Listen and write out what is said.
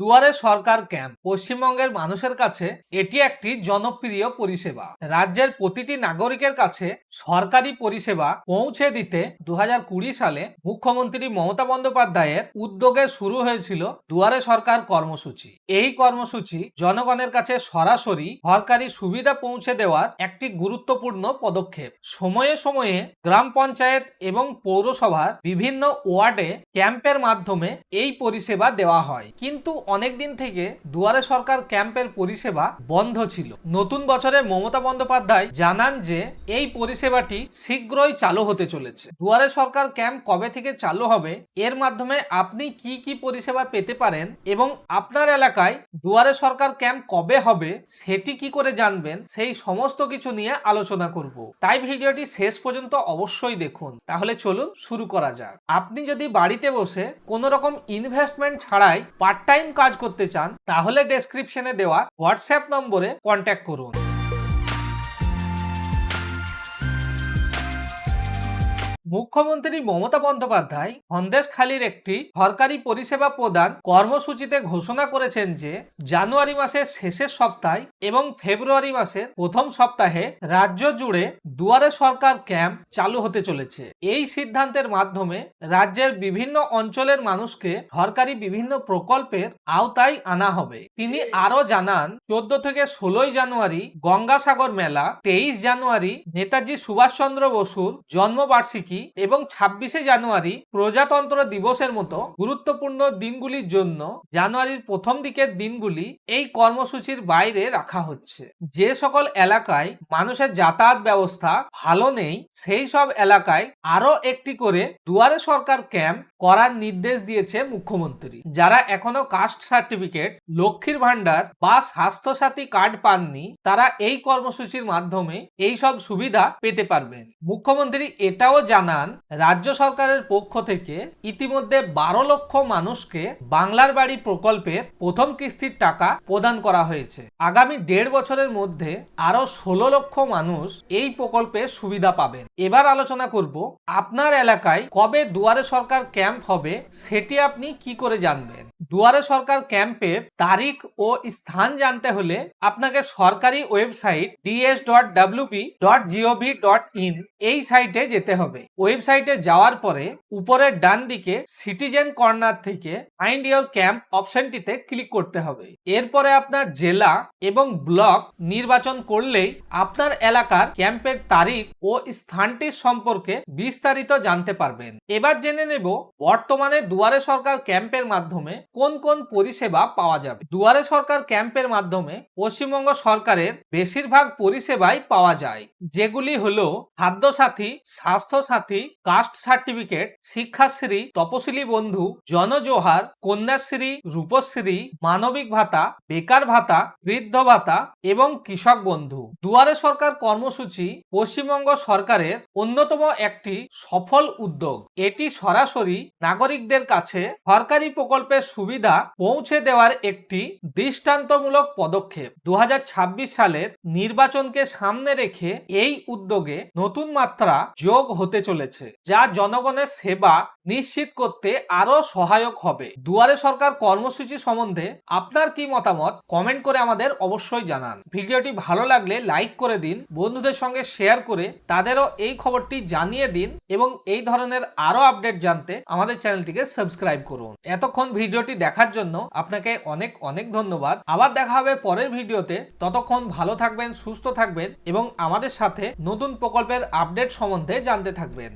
দুয়ারে সরকার ক্যাম্প। পশ্চিমবঙ্গের মানুষের কাছে এটি একটি জনপ্রিয় পরিষেবা। রাজ্যের প্রতিটি নাগরিকের কাছে সরকারি পরিষেবা পৌঁছে দিতে দু হাজার কুড়ি সালে মুখ্যমন্ত্রী মমতা বন্দ্যোপাধ্যায়ের উদ্যোগে শুরু হয়েছিল দুয়ারে সরকার কর্মসূচি। এই কর্মসূচি জনগণের কাছে সরাসরি সরকারি সুবিধা পৌঁছে দেওয়ার একটি গুরুত্বপূর্ণ পদক্ষেপ। সময়ে সময়ে গ্রাম পঞ্চায়েত এবং পৌরসভার বিভিন্ন ওয়ার্ডে ক্যাম্পের মাধ্যমে এই পরিষেবা দেওয়া হয়। কিন্তু অনেকদিন থেকে দুয়ারে সরকার ক্যাম্পের পরিষেবা বন্ধ ছিল। নতুন বছরে মমতা বন্দ্যোপাধ্যায় জানান যে, এই পরিষেবাটি শীঘ্রই চালু হতে চলেছে। দুয়ারে সরকার ক্যাম্প কবে থেকে চালু হবে, এর মাধ্যমে আপনি কি কি পরিষেবা পেতে পারেন এবং আপনার এলাকায় দুয়ারে সরকার ক্যাম্প কবে হবে, সেটি কি করে জানবেন, সেই সমস্ত কিছু নিয়ে আলোচনা করব। তাই ভিডিওটি শেষ পর্যন্ত অবশ্যই দেখুন। তাহলে চলুন শুরু করা যাক। আপনি যদি বাড়িতে বসে কোনো রকম ইনভেস্টমেন্ট ছাড়াই পার্ট টাইম কাজ করতে চান তাহলে ডেসক্রিপশনে দেওয়া হোয়াটসঅ্যাপ নম্বরে কন্ট্যাক্ট করুন। মুখ্যমন্ত্রী মমতা বন্দ্যোপাধ্যায় সন্দেশখালীর একটি সরকারি পরিষেবা প্রদান কর্মসূচিতে ঘোষণা করেছেন যে, জানুয়ারি মাসের শেষের সপ্তাহে এবং ফেব্রুয়ারি মাসের প্রথম সপ্তাহে রাজ্য জুড়ে দুয়ারে সরকার ক্যাম্প চালু হতে চলেছে। এই সিদ্ধান্তের মাধ্যমে রাজ্যের বিভিন্ন অঞ্চলের মানুষকে সরকারি বিভিন্ন প্রকল্পের আওতায় আনা হবে। তিনি আরও জানান, চোদ্দ থেকে ষোলোই জানুয়ারি গঙ্গাসাগর মেলা, তেইশ জানুয়ারি নেতাজি সুভাষচন্দ্র বসুর জন্মবার্ষিকী এবং ছাব্বিশে জানুয়ারি প্রজাতন্ত্র দিবসের মতো গুরুত্বপূর্ণ দিনগুলির জন্য জানুয়ারির প্রথম দিকের দিনগুলি এই কর্মসূচির বাইরে রাখা হচ্ছে। যে সকল এলাকায় মানুষের যাতায়াত ব্যবস্থা ভালো নেই, সেই সব এলাকায় আরও একটি করে দুয়ারে সরকার ক্যাম্প করার নির্দেশ দিয়েছে মুখ্যমন্ত্রী। যারা এখনও কাস্ট সার্টিফিকেট, লক্ষ্মীর ভান্ডার বা স্বাস্থ্যসাথী কার্ড পাননি, তারা এই কর্মসূচির মাধ্যমে এই সব সুবিধা পেতে পারবেন। মুখ্যমন্ত্রী এটাও জানান রাজ্য সরকারের পক্ষ থেকে ইতিমধ্যে বারো লক্ষ মানুষকে বাংলার বাড়ি প্রকল্পের প্রথম কিস্তির টাকা প্রদান করা হয়েছে। আগামী দেড় বছরের মধ্যে আরও ষোলো লক্ষ মানুষ এই প্রকল্পে সুবিধা পাবেন। এবার আলোচনা করব, আপনার এলাকায় কবে দুয়ারে সরকার ক্যাম্প হবে, সেটি আপনি কি করে জানবেন? দুয়ারে সরকার ক্যাম্পের তারিখ ও স্থান জানতে হলে আপনাকে সরকারি website DS dot dot GOV dot in এই সাইটে যেতে হবে। ওয়েবসাইটে যাওয়ার পরে উপরের ডান দিকে সিটিজেন কর্নার থেকে ফাইন্ড ইয়োর ক্যাম্প অপশনটিতে ক্লিক করতে হবে। এরপরে আপনার জেলা এবং ব্লক নির্বাচন করলেই আপনার এলাকার ক্যাম্পের তারিখ ও স্থানটির সম্পর্কে বিস্তারিত জানতে পারবেন। এবার জেনে নেব বর্তমানে দুয়ারে সরকার ক্যাম্পের মাধ্যমে কোন কোন পরিষেবা পাওয়া যাবে? দুয়ারে সরকার ক্যাম্পের মাধ্যমে পশ্চিমবঙ্গ সরকারের বেশিরভাগ পরিষেবাই পাওয়া যায়, যেগুলি হলো খাদ্যসাথী, স্বাস্থ্যসাথী, কাস্ট সার্টিফিকেট, শিক্ষাশ্রী, তপশিলি বন্ধু, জনজোহার, কন্যাশ্রী, রূপশ্রী, মানবিক ভাতা, বেকার ভাতা, বৃদ্ধ ভাতা এবং কৃষক বন্ধু। দুয়ারে সরকার কর্মসূচি পশ্চিমবঙ্গ সরকারের অন্যতম একটি সফল উদ্যোগ। এটি সরাসরি নাগরিকদের কাছে সরকারি প্রকল্পের সুবিধা পৌঁছে দেওয়ার একটি দৃষ্টান্তমূলক পদক্ষেপ। দু হাজার ছাব্বিশ সালের নির্বাচনকে সামনে রেখে এই উদ্যোগে নতুন মাত্রা যোগ হতে চলেছে, যা জনগণের সেবা নিশ্চিত করতে আরও সহায়ক হবে। দুয়ারে সরকার কর্মসূচি সম্বন্ধে আপনার কি মতামত? কমেন্ট করে আমাদের অবশ্যই জানান। ভিডিওটি ভালো লাগলে লাইক করে দিন, বন্ধুদের সঙ্গে শেয়ার করে তাদেরও এই খবরটি জানিয়ে দিন এবং এই ধরনের আরও আপডেট জানতে আমাদের চ্যানেলটিকে সাবস্ক্রাইব করুন। এতক্ষণ ভিডিওটি দেখার জন্য আপনাকে অনেক অনেক ধন্যবাদ। আবার দেখা হবে পরের ভিডিওতে। ততক্ষণ ভালো থাকবেন, সুস্থ থাকবেন এবং আমাদের সাথে নতুন প্রকল্পের আপডেট সম্বন্ধে জানতে থাকবেন।